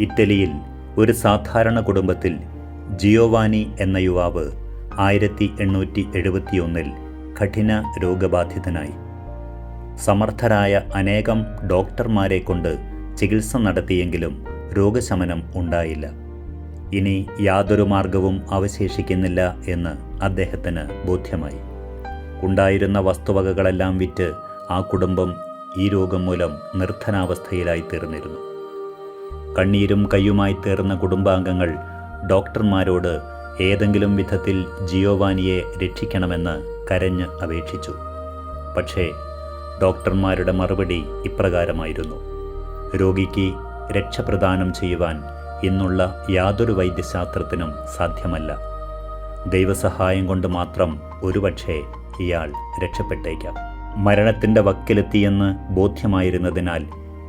ഇറ്റലിയിൽ ഒരു സാധാരണ കുടുംബത്തിൽ ജിയോവാനി എന്ന യുവാവ് ആയിരത്തി എണ്ണൂറ്റി എഴുപത്തിയൊന്നിൽ കഠിന രോഗബാധിതനായി. സമർത്ഥരായ അനേകം ഡോക്ടർമാരെ കൊണ്ട് ചികിത്സ നടത്തിയെങ്കിലും രോഗശമനം ഉണ്ടായില്ല. ഇനി യാതൊരു മാർഗവും അവശേഷിക്കുന്നില്ല എന്ന് അദ്ദേഹത്തിന് ബോധ്യമായി. ഉണ്ടായിരുന്ന വസ്തുവകകളെല്ലാം വിറ്റ് ആ കുടുംബം ഈ രോഗം മൂലം നിർധനാവസ്ഥയിലായി തീർന്നിരുന്നു കണ്ണീരും കയ്യുമായി തീർന്ന കുടുംബാംഗങ്ങൾ ഡോക്ടർമാരോട് ഏതെങ്കിലും വിധത്തിൽ ജിയോവാനിയെ രക്ഷിക്കണമെന്ന് കരഞ്ഞ് അപേക്ഷിച്ചു. പക്ഷേ ഡോക്ടർമാരുടെ മറുപടി ഇപ്രകാരമായിരുന്നു. രോഗിക്ക് രക്ഷപ്രദാനം ചെയ്യുവാൻ ഇന്നുള്ള യാതൊരു വൈദ്യശാസ്ത്രത്തിനും സാധ്യമല്ല. ദൈവസഹായം കൊണ്ട് മാത്രം ഒരുപക്ഷേ ഇയാൾ രക്ഷപ്പെട്ടേക്കാം. മരണത്തിന്റെ വക്കിലെത്തിയെന്ന് ബോധ്യമായിരുന്നതിനാൽ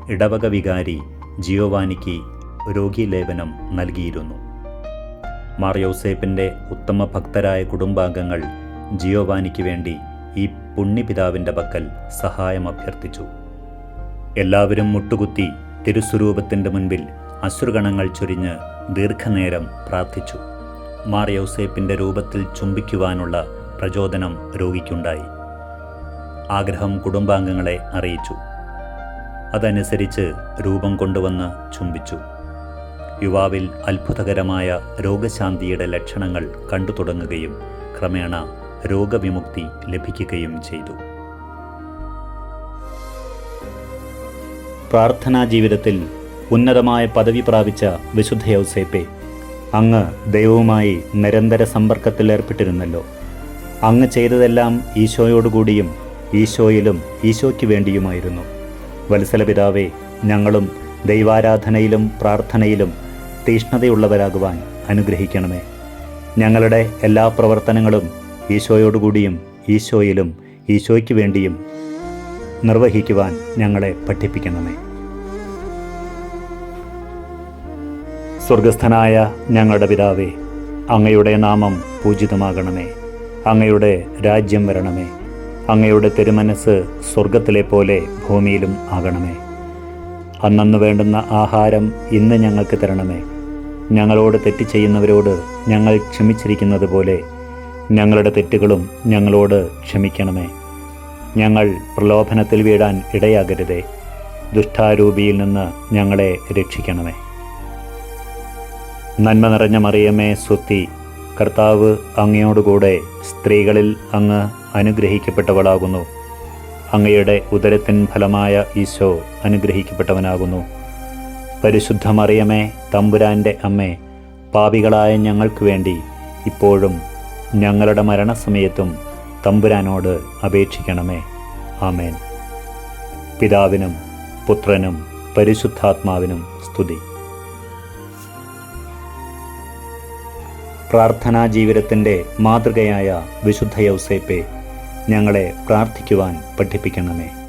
ഇടവക വികാരി ജിയോവാനിക്ക് രോഗീലേപനം നൽകിയിരുന്നു. മാർയോസേപ്പിന്റെ ഉത്തമ ഭക്തരായ കുടുംബാംഗങ്ങൾ ജിയോവാനിക്ക് വേണ്ടി ഈ പുണ്യപിതാവിന്റെ പക്കൽ സഹായം അഭ്യർത്ഥിച്ചു. എല്ലാവരും മുട്ടുകുത്തി തിരുസ്വരൂപത്തിന്റെ മുൻപിൽ അശ്രുഗണങ്ങൾ ചൊരിഞ്ഞ് ദീർഘനേരം പ്രാർത്ഥിച്ചു. മാർ യൗസേപ്പിന്റെ രൂപത്തിൽ ചുംബിക്കുവാനുള്ള പ്രചോദനം രോഗിക്കുണ്ടായി. ആഗ്രഹം കുടുംബാംഗങ്ങളെ അറിയിച്ചു. അതനുസരിച്ച് രൂപം കൊണ്ടുവന്ന് ചുംബിച്ചു. യുവാവിൽ അത്ഭുതകരമായ രോഗശാന്തിയുടെ ലക്ഷണങ്ങൾ കണ്ടു തുടങ്ങുകയും ക്രമേണ രോഗവിമുക്തി ലഭിക്കുകയും ചെയ്തു. പ്രാർത്ഥനാ ജീവിതത്തിൽ ഉന്നതമായ പദവി പ്രാപിച്ച വിശുദ്ധ യൗസേപ്പെ അങ്ങ് ദൈവവുമായി നിരന്തര സമ്പർക്കത്തിലേർപ്പെട്ടിരുന്നല്ലോ അങ്ങ് ചെയ്തതെല്ലാം ഈശോയോടുകൂടിയും ഈശോയിലും ഈശോയ്ക്ക് വേണ്ടിയുമായിരുന്നു. വത്സല പിതാവേ ഞങ്ങളും ദൈവാരാധനയിലും പ്രാർത്ഥനയിലും തീഷ്ണതയുള്ളവരാകുവാൻ അനുഗ്രഹിക്കണമേ. ഞങ്ങളുടെ എല്ലാ പ്രവർത്തനങ്ങളും ഈശോയോടുകൂടിയും ഈശോയിലും ഈശോയ്ക്ക് വേണ്ടിയും നിർവഹിക്കുവാൻ ഞങ്ങളെ പഠിപ്പിക്കണമേ. സ്വർഗസ്ഥനായ ഞങ്ങളുടെ പിതാവേ അങ്ങയുടെ നാമം പൂജിതമാകണമേ. അങ്ങയുടെ രാജ്യം വരണമേ. അങ്ങയുടെ തിരുമനസ് സ്വർഗത്തിലെ പോലെ ഭൂമിയിലും ആകണമേ. അന്നന്ന് വേണ്ടുന്ന ആഹാരം ഇന്ന് ഞങ്ങൾക്ക് തരണമേ. ഞങ്ങളോട് തെറ്റ് ചെയ്യുന്നവരോട് ഞങ്ങൾ ക്ഷമിച്ചിരിക്കുന്നത് പോലെ ഞങ്ങളുടെ തെറ്റുകളും ഞങ്ങളോട് ക്ഷമിക്കണമേ. ഞങ്ങൾ പ്രലോഭനത്തിൽ വീഴാൻ ഇടയാകരുതേ. ദുഷ്ടാരൂപിയിൽ നിന്ന് ഞങ്ങളെ രക്ഷിക്കണമേ. നന്മ നിറഞ്ഞ മറിയമേ സ്വത്തി കർത്താവ് അങ്ങയോടുകൂടെ സ്ത്രീകളിൽ അങ്ങ് അനുഗ്രഹിക്കപ്പെട്ടവളാകുന്നു. അങ്ങയുടെ ഉദരത്തിൻ ഫലമായ ഈശോ അനുഗ്രഹിക്കപ്പെട്ടവനാകുന്നു. പരിശുദ്ധ മറിയമേ തമ്പുരാന്റെ അമ്മേ പാപികളായ ഞങ്ങൾക്ക് വേണ്ടി ഇപ്പോഴും ഞങ്ങളുടെ മരണസമയത്തും തമ്പുരാനോട് അപേക്ഷിക്കണമേ. ആമേൻ. പിതാവിനും പുത്രനും പരിശുദ്ധാത്മാവിനും സ്തുതി. പ്രാർത്ഥനാ ജീവിതത്തിന്റെ മാതൃകയായ വിശുദ്ധ യൗസേപ്പെ ഞങ്ങളെ പ്രാർത്ഥിക്കുവാൻ പഠിപ്പിക്കണമേ.